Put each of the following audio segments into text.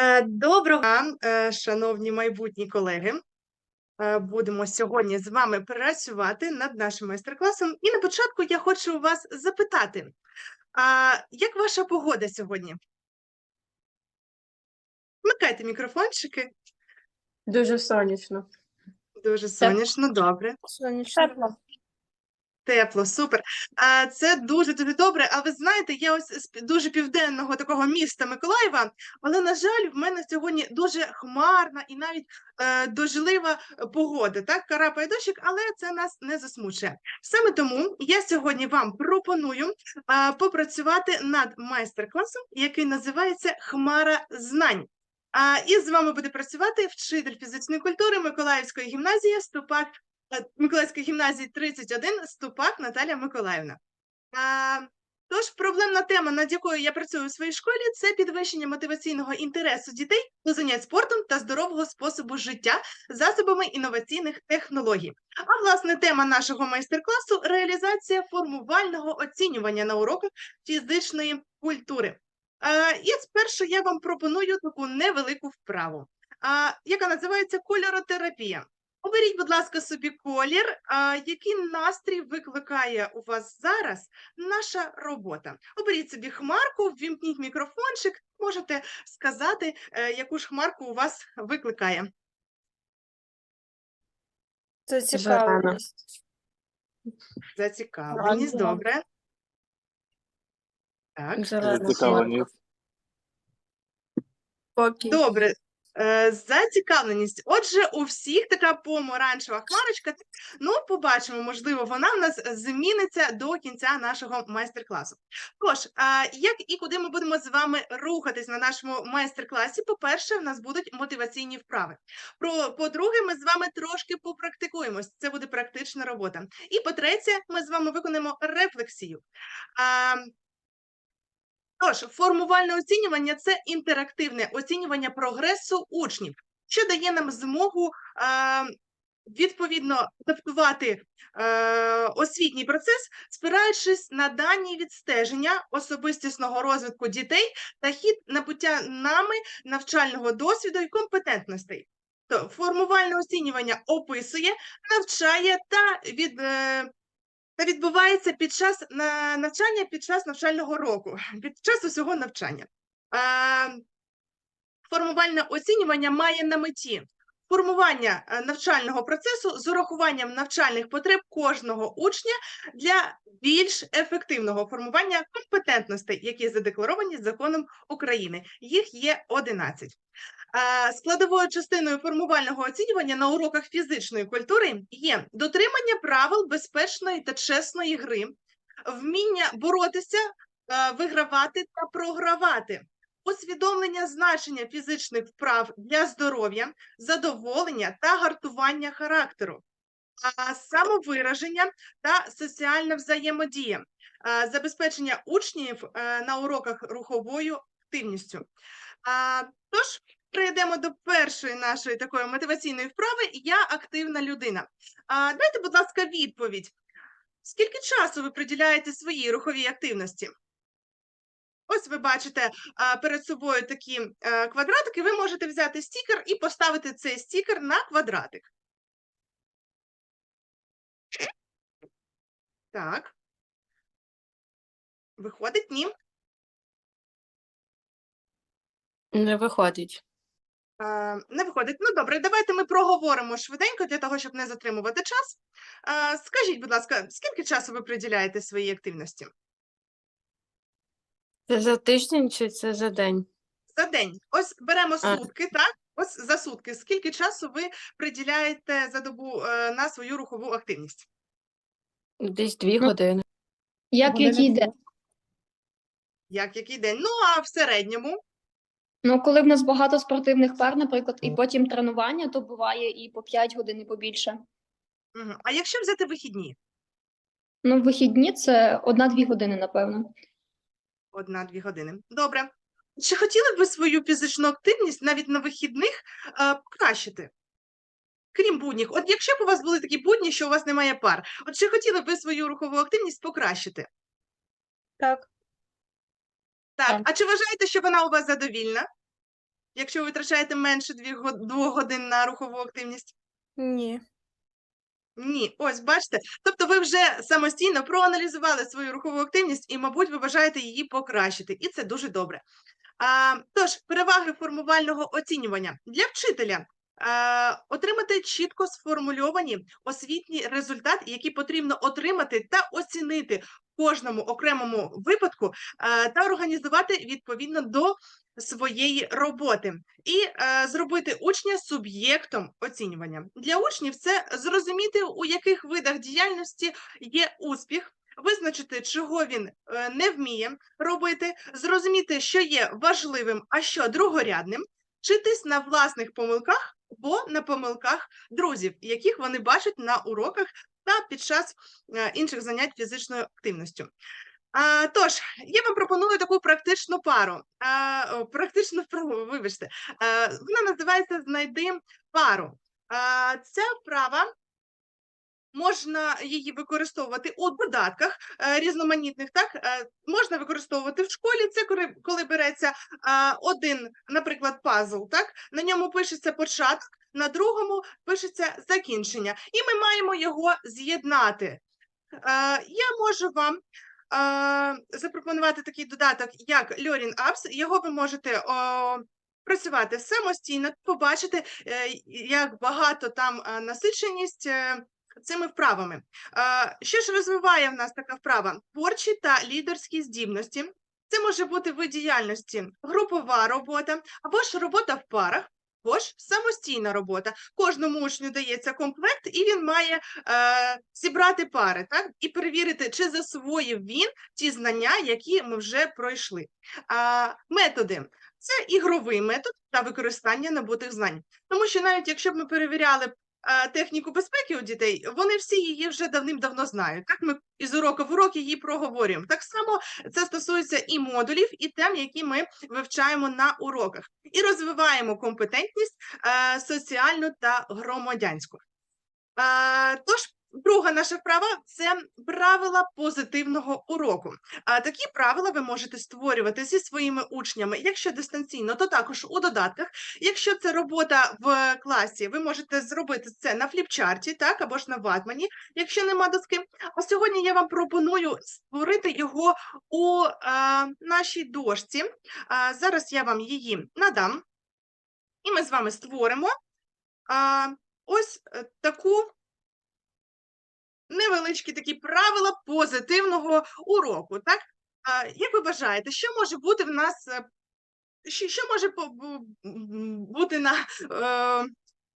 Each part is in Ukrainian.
Е, Доброго, дня, е, шановні майбутні колеги. Е, Будемо сьогодні з вами працювати над нашим майстер-класом. І на початку я хочу вас запитати, а як ваша погода сьогодні? Вмикайте мікрофончики. Дуже сонячно. Дуже сонячно, добре. Сонячно. Тепло. Тепло, супер. А, Це дуже дуже добре. А ви знаєте, я ось з дуже південного такого міста Миколаєва, але на жаль, в мене сьогодні дуже хмарна і навіть е, дождлива погода. Так, карапає дощик, але це нас не засмучує. Саме тому я сьогодні вам пропоную а, попрацювати над майстер-класом, який називається Хмара знань. А, і з вами буде працювати вчитель фізичної культури Миколаївської гімназії Ступак е, Миколаївської гімназії 31 Ступак Наталя Миколаївна. Тож проблемна тема, над якою я працюю у своїй школі, це підвищення мотиваційного інтересу дітей до занять спортом та здорового способу життя засобами інноваційних технологій. А власне тема нашого майстер-класу реалізація формувального оцінювання на уроках фізичної культури. І спершу я вам пропоную таку невелику вправу, яка називається кольоротерапія. Оберіть, будь ласка, собі колір, який настрій викликає у вас зараз наша робота. Оберіть собі хмарку, ввімкніть мікрофончик, можете сказати, е, яку ж хмарку у вас викликає. Це Зелена. Зацікавленість, добре. Так, Зацікавленість. Добре. Е, Зацікавленість. Отже, у всіх така помаранчева хмарочка. Ну, побачимо, можливо, вона в нас зміниться до кінця нашого майстер-класу. Тож, як і куди ми будемо з вами рухатись на нашому майстер-класі? По-перше, в нас будуть мотиваційні вправи. По-друге, ми з вами трошки попрактикуємось. Це буде практична робота. І по-третє, ми з вами виконаємо рефлексію. Тож, формувальне оцінювання це інтерактивне оцінювання прогресу учнів, що дає нам змогу е, відповідно адаптувати е, освітній процес, спираючись на дані відстеження особистісного розвитку дітей та хід набуття нами навчального досвіду і компетентностей. То формувальне оцінювання описує, навчає та від. Е, та відбувається під час навчання під час навчального року, під час усього навчання. Е, Формувальне оцінювання має на меті формування е, навчального процесу з урахуванням навчальних потреб кожного учня для більш ефективного формування компетентностей, які задекларовані законом України. Їх є 11. Е, Складовою частиною формувального оцінювання на уроках фізичної культури є дотримання правил безпечної та чесної гри, вміння боротися, е, вигравати та програвати, усвідомлення значення фізичних вправ для здоров'я, задоволення та гартування характеру, самовираження та соціальна взаємодія, забезпечення учнів е, на уроках руховою активністю. Тож, Перейдемо до першої нашої такої мотиваційної вправи. Я активна людина. Дайте, будь ласка, відповідь. Скільки часу ви приділяєте своїй руховій активності? Ось ви бачите перед собою такі е, квадратики. Ви можете взяти стікер і поставити цей стікер на квадратик. Так. Виходить, ні. Не виходить. Не виходить. Ну добре, давайте ми проговоримо швиденько для того, щоб не затримувати час. Скажіть, будь ласка, скільки часу ви приділяєте своїй активності? Це за тиждень чи це за день? За день. Ось беремо А. сутки, так? Ось за сутки. Скільки часу ви приділяєте за добу е, на свою рухову активність? Десь дві Ну, години. Як який день? Як який день? Ну, а в середньому? Ну, коли в нас багато спортивних пар, наприклад, і потім тренування, то буває і по 5 годин, і побільше. Мгм. А якщо взяти вихідні? Ну, вихідні це одна-дві години, напевно. Одна-дві години. Добре. Чи хотіли б ви свою фізичну активність навіть на вихідних е, покращити? Крім будніх, от якщо б у вас були такі будні, що у вас немає пар, от чи хотіли б ви свою рухову активність покращити? Так. Так, Так. а чи вважаєте, що вона у вас задовільна? якщо ви витрачаєте менше двох годин на рухову активність? Ні. Ні, ось бачите. Тобто ви вже самостійно проаналізували свою рухову активність і, мабуть, ви бажаєте її покращити, і це дуже добре. А, тож, переваги формувального оцінювання для вчителя. Отримати чітко сформульовані освітні результати, які потрібно отримати та оцінити в кожному окремому випадку, та організувати відповідно до своєї роботи і е, зробити учня суб'єктом оцінювання. Для учнів це зрозуміти, у яких видах діяльності є успіх, визначити, чого він е, не вміє робити, зрозуміти, що є важливим, а що другорядним, вчитись на власних помилках або на помилках друзів, яких вони бачать на уроках та під час е, інших занять фізичною активністю. Тож, я вам пропоную таку практичну пару. Практичну вправу, вибачте. Вона називається Знайди пару. Ця вправа можна її використовувати у додатках е, різноманітних. Так Е, можна використовувати в школі. Це коли, береться один, наприклад, пазл. Так на ньому пишеться початок, на другому пишеться закінчення, і ми маємо його з'єднати. Е, я можу вам запропонувати такий додаток, як Learning Apps. Його ви можете працювати самостійно, побачити, е, як багато там е, насиченість. е, Цими вправами. Що ж розвиває в нас така вправа? Творчі та лідерські здібності. Це може бути вид діяльності, групова робота, або ж робота в парах, або ж самостійна робота. Кожному учню дається комплект, і він має е, зібрати пари, так? І перевірити, чи засвоїв він ті знання, які ми вже пройшли. А, методи це ігровий метод та використання набутих знань. Тому що навіть якщо б ми перевіряли техніку безпеки у дітей, вони всі її вже давним-давно знають. Так ми із уроку в урок її проговорюємо. Так само це стосується і модулів, і тем, які ми вивчаємо на уроках, і розвиваємо компетентність е, соціальну та громадянську. Е, Тож, друга наша вправа це правила позитивного уроку. А такі правила ви можете створювати зі своїми учнями, якщо дистанційно, то також у додатках. Якщо це робота в класі, ви можете зробити це на фліпчарті, так або ж на ватмані, якщо нема доски. А сьогодні я вам пропоную створити його у е, нашій дошці. Е, зараз я вам її надам, і ми з вами створимо а, ось е, таку невеличкі такі правила позитивного уроку. Так? Як ви вважаєте, що може бути в нас, е, що, може бути на е,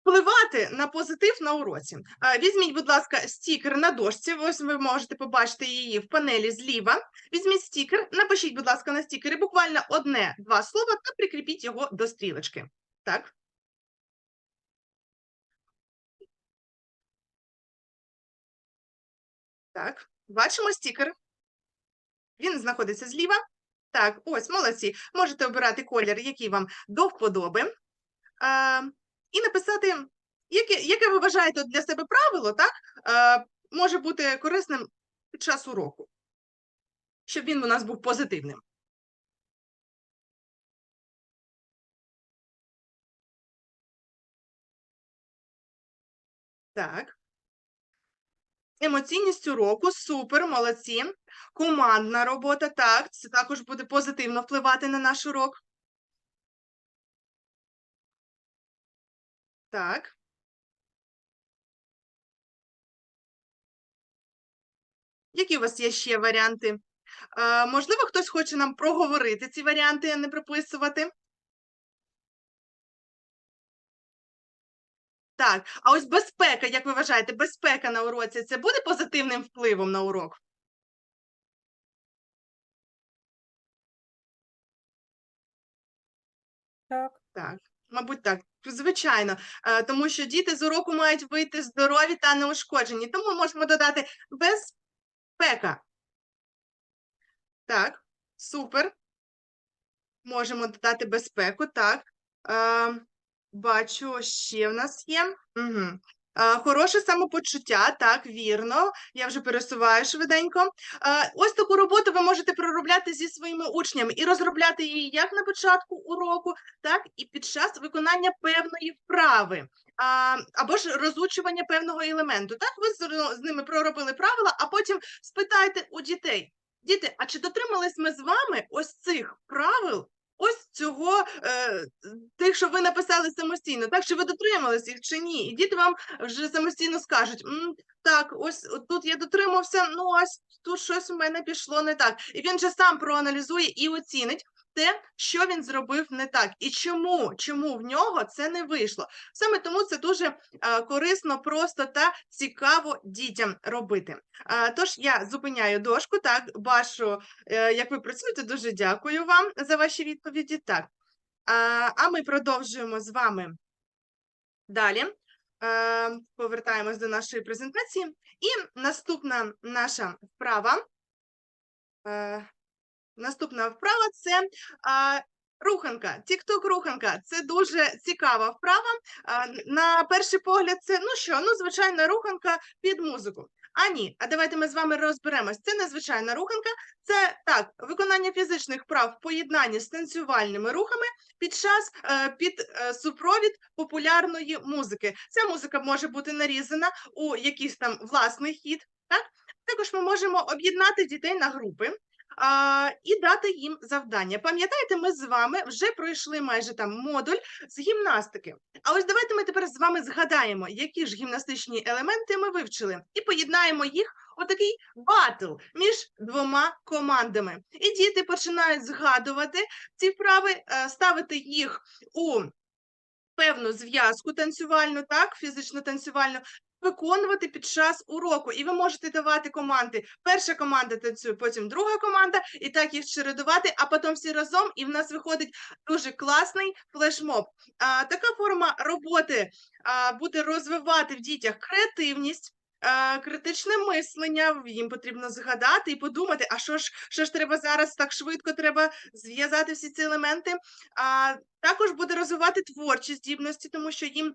впливати на позитив на уроці? Візьміть, будь ласка, стікер на дошці. Ось ви можете побачити її в панелі зліва. Візьміть стікер, напишіть, будь ласка, на стікері буквально одне-два слова та прикріпіть його до стрілочки. Так. Так, бачимо стікер. Він знаходиться зліва. Так, ось, молодці. Можете обирати колір, який вам до вподоби. А, і написати, яке, яке ви вважаєте для себе правило, так, а, може бути корисним під час уроку, щоб він у нас був позитивним. Так. Емоційність уроку, супер, молодці. Командна робота, так, це також буде позитивно впливати на наш урок. Так. Які у вас є ще варіанти? Е, можливо, хтось хоче нам проговорити ці варіанти, а не приписувати? Так, а ось безпека, як ви вважаєте, безпека на уроці це буде позитивним впливом на урок? Так. Так, мабуть, так. Звичайно, Е, тому що діти з уроку мають вийти здорові та неушкоджені. Тому можемо додати безпека. Так, супер. Можемо додати безпеку, так. Бачу, ще в нас є. Угу. Хороше самопочуття, так, вірно. Я вже пересуваю швиденько. Ось таку роботу ви можете проробляти зі своїми учнями і розробляти її як на початку уроку, так і під час виконання певної вправи. Або ж розучування певного елементу. Так, ви з ними проробили правила, а потім спитайте у дітей: діти, а чи дотримались ми з вами ось цих правил? Ось цього е, тих, що ви написали самостійно, так чи ви дотримались їх чи ні? І діти вам вже самостійно скажуть: «М, так, ось тут я дотримався, ну ось тут щось у мене пішло не так. І він же сам проаналізує і оцінить те, що він зробив не так, і чому, чому в нього це не вийшло. Саме тому це дуже е, корисно, просто та цікаво дітям робити. Е, тож я зупиняю дошку, так бачу, е, як ви працюєте. Дуже дякую вам за ваші відповіді. Так. А, ми продовжуємо з вами далі. Повертаємось до нашої презентації. І наступна наша вправа. Наступна вправа це а, руханка. Тік-ток руханка. Це дуже цікава вправа. А, на перший погляд, це ну що, ну звичайна руханка під музику. А ні, а давайте ми з вами розберемось. Це незвичайна руханка, це так, виконання фізичних вправ в поєднанні з танцювальними рухами під час е, під е, супровід популярної музики. Ця музика може бути нарізана у якийсь там власний хід. Так? Також ми можемо об'єднати дітей на групи. А, і дати їм завдання. Пам'ятаєте, ми з вами вже пройшли майже там модуль з гімнастики. А ось давайте ми тепер з вами згадаємо, які ж гімнастичні елементи ми вивчили, і поєднаємо їх у такий батл між двома командами. І діти починають згадувати ці вправи, е, ставити їх у певну зв'язку танцювальну, так, фізично-танцювальну, виконувати під час уроку. І ви можете давати команди. Перша команда танцює, потім друга команда, і так їх чередувати, а потім всі разом, і в нас виходить дуже класний флешмоб. А, така форма роботи а, буде розвивати в дітях креативність. Критичне мислення, їм потрібно згадати і подумати, а що ж, що ж треба зараз так швидко треба зв'язати всі ці елементи. А, також буде розвивати творчі здібності, тому що їм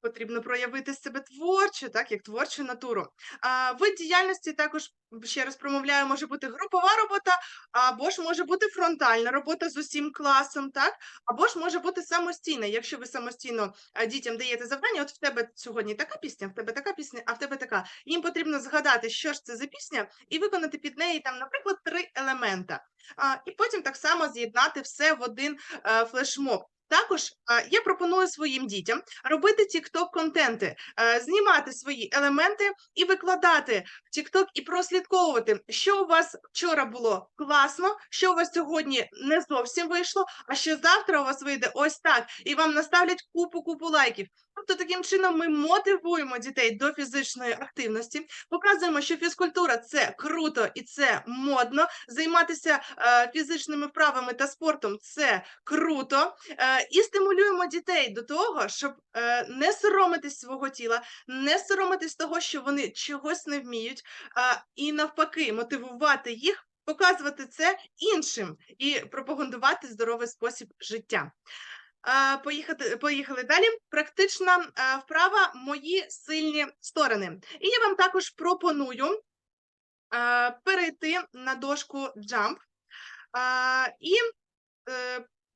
потрібно проявити себе творчо, так як творчу натуру. А, вид діяльності також ще раз промовляю, може бути групова робота, або ж може бути фронтальна робота з усім класом, так або ж може бути самостійна. Якщо ви самостійно дітям даєте завдання, от в тебе сьогодні така пісня, в тебе така пісня, а в тебе така. Їм потрібно згадати, що ж це за пісня, і виконати під неї там, наприклад, три елемента. І потім так само з'єднати все в один флешмоб. Також я пропоную своїм дітям робити TikTok контенти, знімати свої елементи і викладати TikTok і прослідковувати, що у вас вчора було класно, що у вас сьогодні не зовсім вийшло, а що завтра у вас вийде ось так, і вам наставлять купу-купу лайків. Тобто таким чином ми мотивуємо дітей до фізичної активності, показуємо, що фізкультура це круто і це модно. Займатися е, фізичними вправами та спортом це круто. Е, і стимулюємо дітей до того, щоб е, не соромитись свого тіла, не соромитись того, що вони чогось не вміють, і навпаки, мотивувати їх. Показувати це іншим і пропагандувати здоровий спосіб життя. Поїхати, поїхали далі. Практична е, вправа мої сильні сторони. І я вам також пропоную е, перейти на дошку Jump і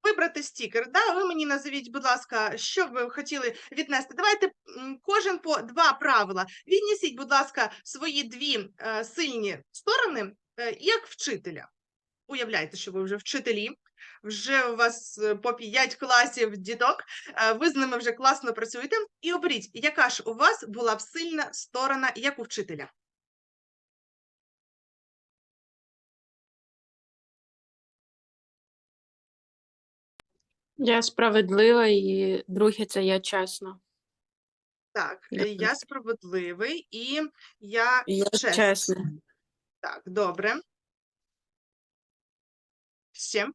вибрати стікер. Да? Ви мені назовіть, будь ласка, що ви хотіли віднести. Давайте кожен по два правила. Віднесіть, будь ласка, свої дві е, сильні сторони е, як вчителя. Уявляйте, що ви вже вчителі, вже у вас е, по 5 класів діток, ви з ними вже класно працюєте. І оберіть, яка ж у вас була б сильна сторона як у вчителя. Я справедлива і друге це я чесна. Так, Я е, я справедливий і я Я чесний. чесна. Так, добре. Ще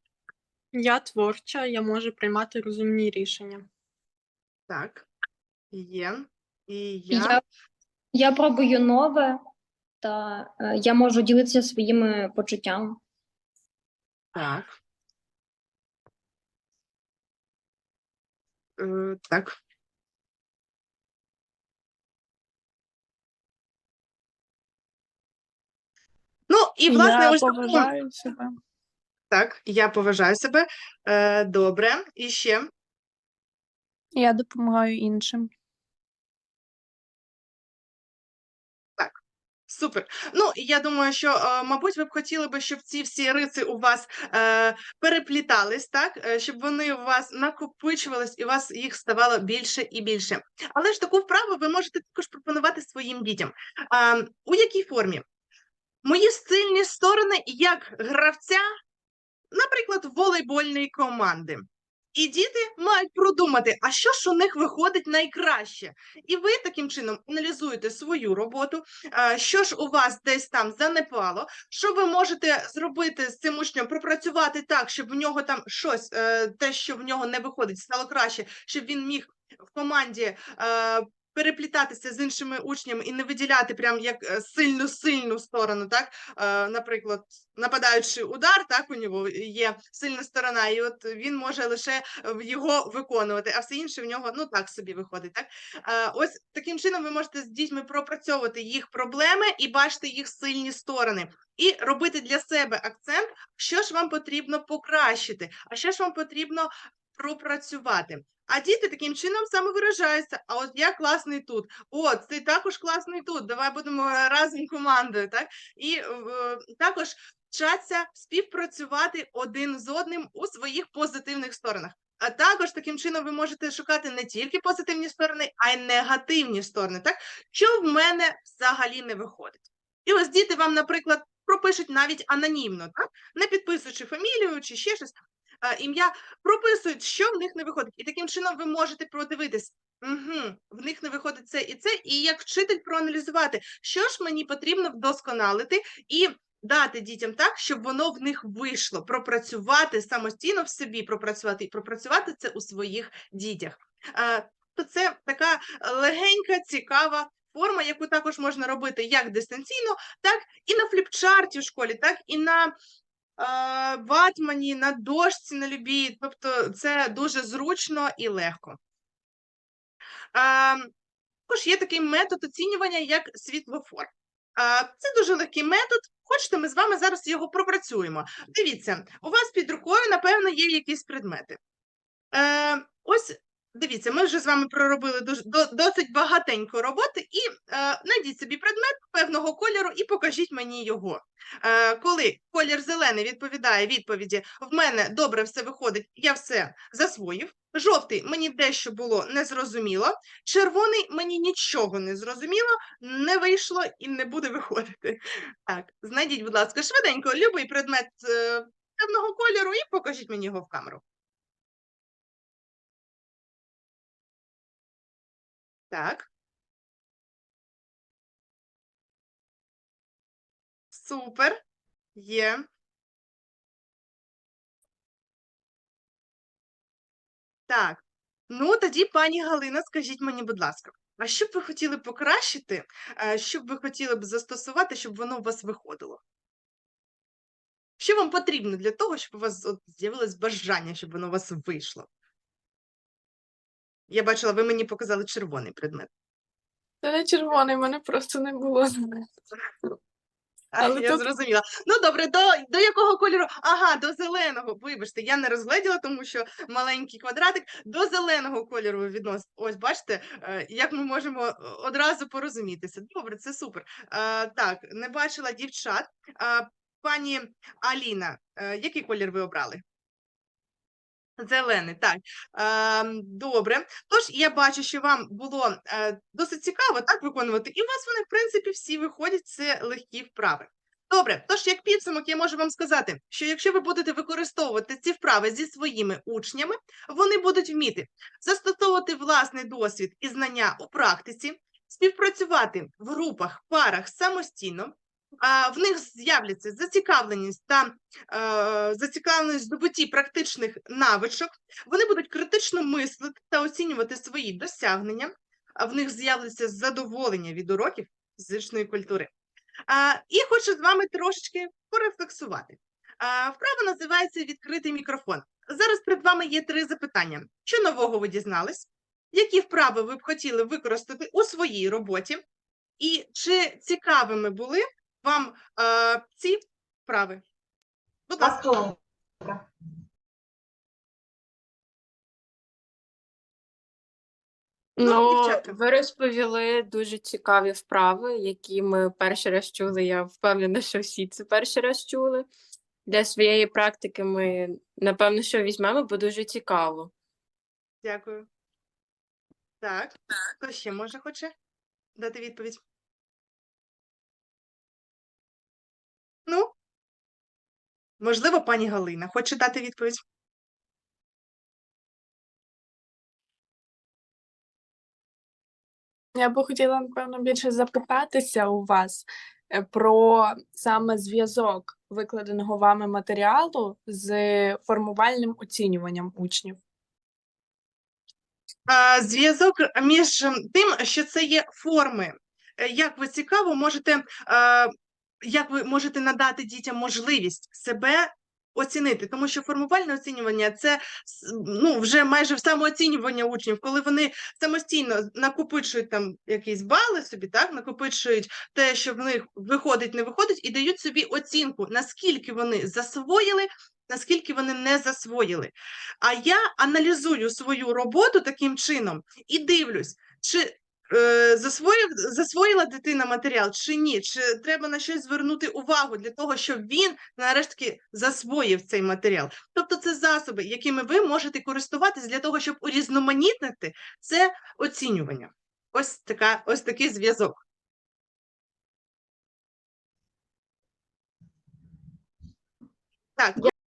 Я творча, я можу приймати розумні рішення. так. Є. І Я, я я пробую нове, та е, я можу ділитися своїми почуттями. так. Е, так. Ну, і, власне, я ось поважаю себе. Так, я поважаю себе. Е, добре, і ще. Я допомагаю іншим. Супер. Ну, я думаю, що, е, мабуть, ви б хотіли би, щоб ці всі риси у вас е, переплітались, так? Е, щоб вони у вас накопичувались і у вас їх ставало більше і більше. Але ж таку вправу ви можете також пропонувати своїм дітям. А, у якій формі? Мої сильні сторони як гравця, наприклад, волейбольної команди. І діти мають продумати, а що ж у них виходить найкраще. І ви таким чином аналізуєте свою роботу, що ж у вас десь там занепало, що ви можете зробити з цим учнем, пропрацювати так, щоб в нього там щось, е, те, що в нього не виходить, стало краще, щоб він міг в команді е, переплітатися з іншими учнями і не виділяти прям як е, сильну-сильну сторону, так? Е, Наприклад, нападаючи удар, так, у нього є сильна сторона, і от він може лише е, його виконувати, а все інше в нього ну так собі виходить. Так? Ось таким чином ви можете з дітьми пропрацьовувати їх проблеми і бачити їх сильні сторони, і робити для себе акцент, що ж вам потрібно покращити, а що ж вам потрібно пропрацювати. А діти таким чином самовиражаються. А от я класний тут. О, ти також класний тут. Давай будемо разом командою. Так? І е, також вчаться співпрацювати один з одним у своїх позитивних сторонах. А також таким чином ви можете шукати не тільки позитивні сторони, а й негативні сторони, так? Що в мене взагалі не виходить. І ось діти вам, наприклад, пропишуть навіть анонімно, так? не підписуючи фамілію чи ще щось, ім'я, прописують, що в них не виходить. І таким чином ви можете продивитись, угу, в них не виходить це і це, і як вчитель проаналізувати, що ж мені потрібно вдосконалити і дати дітям так, щоб воно в них вийшло, пропрацювати самостійно в собі, пропрацювати і пропрацювати це у своїх дітях. Е, То це така легенька, цікава форма, яку також можна робити як дистанційно, так і на фліпчарті в школі, так і на е, ватмані, на дошці на любій. Тобто це дуже зручно і легко. Е, Також є такий метод оцінювання, як світлофор. Це дуже легкий метод. Хочете, ми з вами зараз його пропрацюємо. Дивіться, у вас під рукою, напевно, є якісь предмети. Е, ось дивіться, ми вже з вами проробили дуже, досить багатенько роботи, і е, знайдіть собі предмет певного кольору і покажіть мені його. Е, коли колір зелений відповідає відповіді: в мене добре все виходить, я все засвоїв. Жовтий мені дещо було незрозуміло, червоний мені нічого не зрозуміло, не вийшло і не буде виходити. Так, знайдіть, будь ласка, швиденько любий предмет е, певного кольору і покажіть мені його в камеру. Так. Супер. Є. Так. Ну, тоді, пані Галина, скажіть мені, будь ласка, а що б ви хотіли покращити, е, що б ви хотіли б застосувати, щоб воно у вас виходило? Що вам потрібно для того, щоб у вас з'явилось бажання, щоб воно у вас вийшло? Я бачила, ви мені показали червоний предмет. Це не червоний, в мене просто не було. А, Але я тут- зрозуміла. Ну добре, до, до якого кольору? Ага, до зеленого. Вибачте, я не розгледіла, тому що маленький квадратик. До зеленого кольору ви. Ось бачите, е, як ми можемо е, одразу порозумітися. Добре, це супер. Е, Так, не бачила дівчат. Е, Пані Аліна, е, який колір ви обрали? Зелений, так. Е, добре. Тож я бачу, що вам було е, досить цікаво так виконувати, і у вас вони, в принципі, всі виходять, це легкі вправи. Добре, тож як підсумок, я можу вам сказати, що якщо ви будете використовувати ці вправи зі своїми учнями, вони будуть вміти застосовувати власний досвід і знання у практиці, співпрацювати в групах, парах самостійно. В них з'являться зацікавленість та е, зацікавленість здобутті практичних навичок. Вони будуть критично мислити та оцінювати свої досягнення. В них з'явиться задоволення від уроків фізичної культури. І хочу з вами трошечки порефлексувати. Вправа називається відкритий мікрофон. Зараз перед вами є три запитання: що нового ви дізнались? Які вправи ви б хотіли використати у своїй роботі? І чи цікавими були вам е, ці вправи? Будь ласка. Ну, Ну, ви розповіли дуже цікаві вправи, які ми перший раз чули. Я впевнена, що всі це перший раз чули. Для своєї практики ми, напевно, що візьмемо, бо дуже цікаво. Дякую. Так, хто ще може хоче дати відповідь? Можливо, пані Галина хоче дати відповідь? Я би хотіла, напевно, більше запитатися у вас е, про саме зв'язок викладеного вами матеріалу з формувальним оцінюванням учнів. Зв'язок між тим, що це є форми. Е, Як ви цікаво можете, як ви можете надати дітям можливість себе оцінити, тому що формувальне оцінювання це ну, вже майже самооцінювання учнів, коли вони самостійно накопичують там якісь бали собі, так накопичують те, що в них виходить, не виходить, і дають собі оцінку, наскільки вони засвоїли, наскільки вони не засвоїли. А я аналізую свою роботу таким чином і дивлюсь, чи засвоїв, засвоїла дитина матеріал, чи ні, чи треба на щось звернути увагу для того, щоб він нарешті засвоїв цей матеріал. Тобто це засоби, якими ви можете користуватись для того, щоб урізноманітнити це оцінювання. Ось така, ось такий зв'язок. Так,